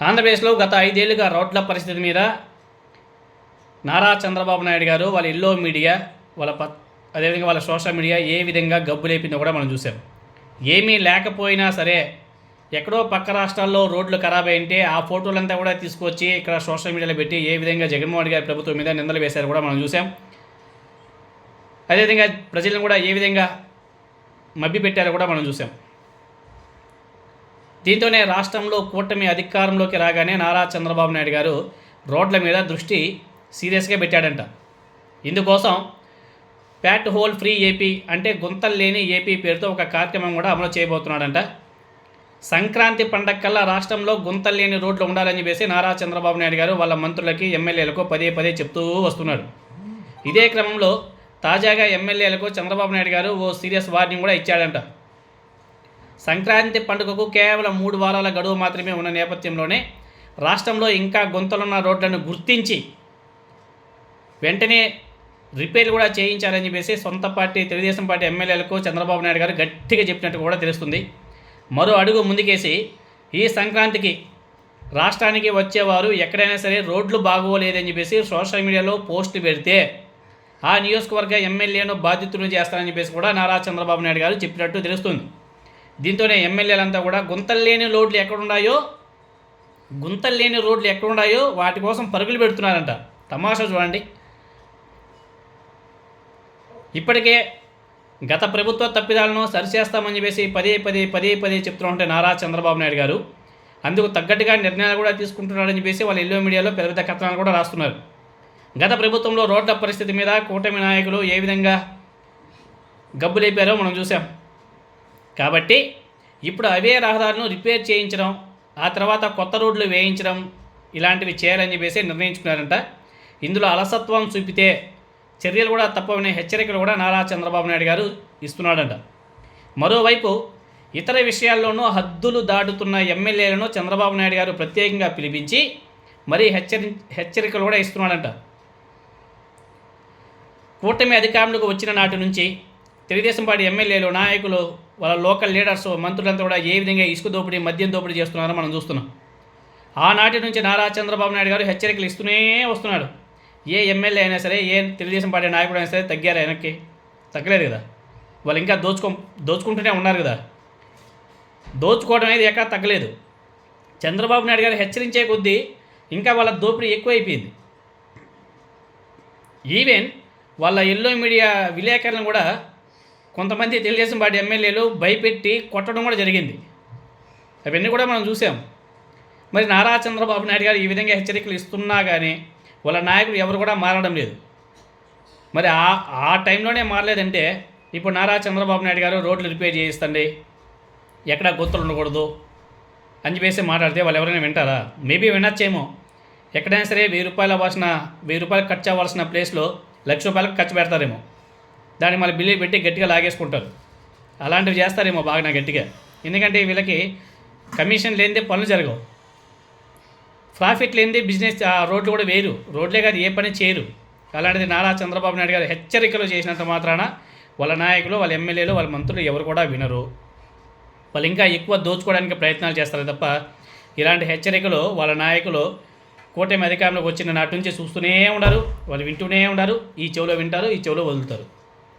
ఆంధ్రప్రదేశ్లో గత ఐదేళ్ళుగా రోడ్ల పరిస్థితి మీద నారా చంద్రబాబు నాయుడు గారు వాళ్ళ ఎల్లో మీడియా వాళ్ళ ప అదేవిధంగా వాళ్ళ సోషల్ మీడియా ఏ విధంగా గబ్బు లేపిందో కూడా మనం చూసాం. ఏమీ లేకపోయినా సరే ఎక్కడో పక్క రాష్ట్రాల్లో రోడ్లు ఖరాబ్ అయింటే ఆ ఫోటోలంతా కూడా తీసుకొచ్చి ఇక్కడ సోషల్ మీడియాలో పెట్టి ఏ విధంగా జగన్మోహన్ గారి ప్రభుత్వం మీద నిందలు వేశారు కూడా మనం చూసాం. అదేవిధంగా ప్రజలను కూడా ఏ విధంగా మభ్య పెట్టారో కూడా మనం చూసాం. దీంతోనే రాష్ట్రంలో కూటమి అధికారంలోకి రాగానే నారా చంద్రబాబు నాయుడు గారు రోడ్ల మీద దృష్టి సీరియస్గా పెట్టాడంట. ఇందుకోసం ప్యాట్ హోల్ ఫ్రీ ఏపీ అంటే గుంతలు లేని ఏపీ పేరుతో ఒక కార్యక్రమం కూడా అమలు చేయబోతున్నాడంట. సంక్రాంతి పండగ కల్లా రాష్ట్రంలో గుంతలు లేని రోడ్లు ఉండాలని చెప్పేసి నారా చంద్రబాబు నాయుడు గారు వాళ్ళ మంత్రులకి ఎమ్మెల్యేలకు పదే పదే చెప్తూ వస్తున్నాడు ఇదే క్రమంలో తాజాగా ఎమ్మెల్యేలకు చంద్రబాబు నాయుడు గారు ఓ సీరియస్ వార్నింగ్ కూడా ఇచ్చాడంట. సంక్రాంతి పండుగకు కేవలం మూడు వారాల గడువు మాత్రమే ఉన్న నేపథ్యంలోనే రాష్ట్రంలో ఇంకా గుంతలున్న రోడ్లను గుర్తించి వెంటనే రిపేర్ కూడా చేయించాలని చెప్పేసి సొంత పార్టీ తెలుగుదేశం పార్టీ ఎమ్మెల్యేలకు చంద్రబాబు నాయుడు గారు గట్టిగా చెప్పినట్టు కూడా తెలుస్తుంది. మరో అడుగు ముందుకేసి ఈ సంక్రాంతికి రాష్ట్రానికి వచ్చేవారు ఎక్కడైనా సరే రోడ్లు బాగోలేదని చెప్పేసి సోషల్ మీడియాలో పోస్ట్ పెడితే ఆ నియోజకవర్గ ఎమ్మెల్యేను బాధితులను చేస్తారని చెప్పేసి కూడా నారా చంద్రబాబు నాయుడు గారు చెప్పినట్టు తెలుస్తుంది. దీంతోనే ఎమ్మెల్యేలంతా కూడా గుంతలు లేని రోడ్లు ఎక్కడున్నాయో గుంతలు లేని రోడ్లు ఎక్కడున్నాయో వాటి కోసం పరుగులు పెడుతున్నారంట. తమాషా చూడండి. ఇప్పటికే గత ప్రభుత్వ తప్పిదాలను సరిచేస్తామని చెప్పేసి పదే పదే పదే పదే చెప్తూ ఉంటే నారా చంద్రబాబు నాయుడు గారు. అందుకు తగ్గట్టుగా నిర్ణయాలు కూడా తీసుకుంటున్నారని చెప్పేసి వాళ్ళ ఎల్లో మీడియాలో పెద్ద పెద్ద కథనాలు కూడా రాస్తున్నారు. గత ప్రభుత్వంలో రోడ్ల పరిస్థితి మీద కూటమి నాయకులు ఏ విధంగా గబ్బు లేపారో మనం చూసాం కాబట్టి ఇప్పుడు అవే రహదారులను రిపేర్ చేయించడం ఆ తర్వాత కొత్త రోడ్లు వేయించడం ఇలాంటివి చేయాలని చెప్పేసి నిర్ణయించుకున్నారంట. ఇందులో అలసత్వం చూపితే చర్యలు కూడా తప్పవనే హెచ్చరికలు కూడా నారా చంద్రబాబు నాయుడు గారు ఇస్తున్నాడంట. మరోవైపు ఇతర విషయాల్లోనూ హద్దులు దాటుతున్న ఎమ్మెల్యేలను చంద్రబాబు నాయుడు గారు ప్రత్యేకంగా పిలిపించి మరీ హెచ్చరి హెచ్చరికలు కూడా ఇస్తున్నాడంట. కూటమి అధికారంలోకి వచ్చిన నాటి నుంచి తెలుగుదేశం పార్టీ ఎమ్మెల్యేలు నాయకులు వాళ్ళ లోకల్ లీడర్స్ మంత్రులంతా కూడా ఏ విధంగా ఇసుక దోపిడీ మద్యం దోపిడీ చేస్తున్నారో మనం చూస్తున్నాం. ఆనాటి నుంచి నారా చంద్రబాబు నాయుడు గారు హెచ్చరికలు ఇస్తూనే వస్తున్నాడు. ఏ ఎమ్మెల్యే అయినా సరే ఏ తెలుగుదేశం పార్టీ నాయకుడు అయినా సరే తగ్గారు వెనక్కి తగ్గలేదు కదా. వాళ్ళు ఇంకా దోచుకో దోచుకుంటూనే ఉన్నారు కదా. దోచుకోవడం అనేది ఎక్కడ తగ్గలేదు. చంద్రబాబు నాయుడు గారు హెచ్చరించే కొద్దీ ఇంకా వాళ్ళ దోపిడీ ఎక్కువైపోయింది. ఈవెన్ వాళ్ళ ఎల్లో మీడియా విలేకరులను కూడా కొంతమంది తెలుగుదేశం పార్టీ ఎమ్మెల్యేలు భయపెట్టి కొట్టడం కూడా జరిగింది. అవన్నీ కూడా మనం చూసాం. మరి నారా చంద్రబాబు నాయుడు గారు ఈ విధంగా హెచ్చరికలు ఇస్తున్నా కానీ వాళ్ళ నాయకులు ఎవరు కూడా మారడం లేదు. మరి ఆ ఆ టైంలోనే మారలేదంటే ఇప్పుడు నారా చంద్రబాబు నాయుడు గారు రోడ్లు రిపేర్ చేయిస్తండి. ఎక్కడ గుర్తులు ఉండకూడదు అని చెప్పేసి మాట్లాడితే వాళ్ళు ఎవరైనా వింటారా? మేబీ వినొచ్చేమో. ఎక్కడైనా సరే వెయ్యి రూపాయలు అవ్వాల్సిన వెయ్యి రూపాయలు ఖర్చు అవ్వాల్సిన ప్లేస్లో లక్ష రూపాయలకు ఖర్చు పెడతారేమో. దాన్ని మళ్ళీ బిల్లు పెట్టి గట్టిగా లాగేసుకుంటారు. అలాంటివి చేస్తారేమో బాగా నా గట్టిగా. ఎందుకంటే వీళ్ళకి కమిషన్ లేనిదే పనులు జరగవు. ప్రాఫిట్ లేనిదే బిజినెస్ ఆ రోడ్లు కూడా వేరు. రోడ్లే కాదు ఏ పని చేయరు. అలాంటిది నారా చంద్రబాబు నాయుడు గారు హెచ్చరికలు చేసినంత మాత్రాన వాళ్ళ నాయకులు వాళ్ళ ఎమ్మెల్యేలు వాళ్ళ మంత్రులు ఎవరు కూడా వినరు. వాళ్ళు ఇంకా ఎక్కువ దోచుకోవడానికి ప్రయత్నాలు చేస్తారు తప్ప ఇలాంటి హెచ్చరికలు వాళ్ళ నాయకులు కూటమి అధికారంలోకి వచ్చిన నాటి నుంచి చూస్తూనే ఉండరు. వాళ్ళు వింటూనే ఉండరు. ఈ చెవిలో వింటారు ఈ చెవిలో వదులుతారు.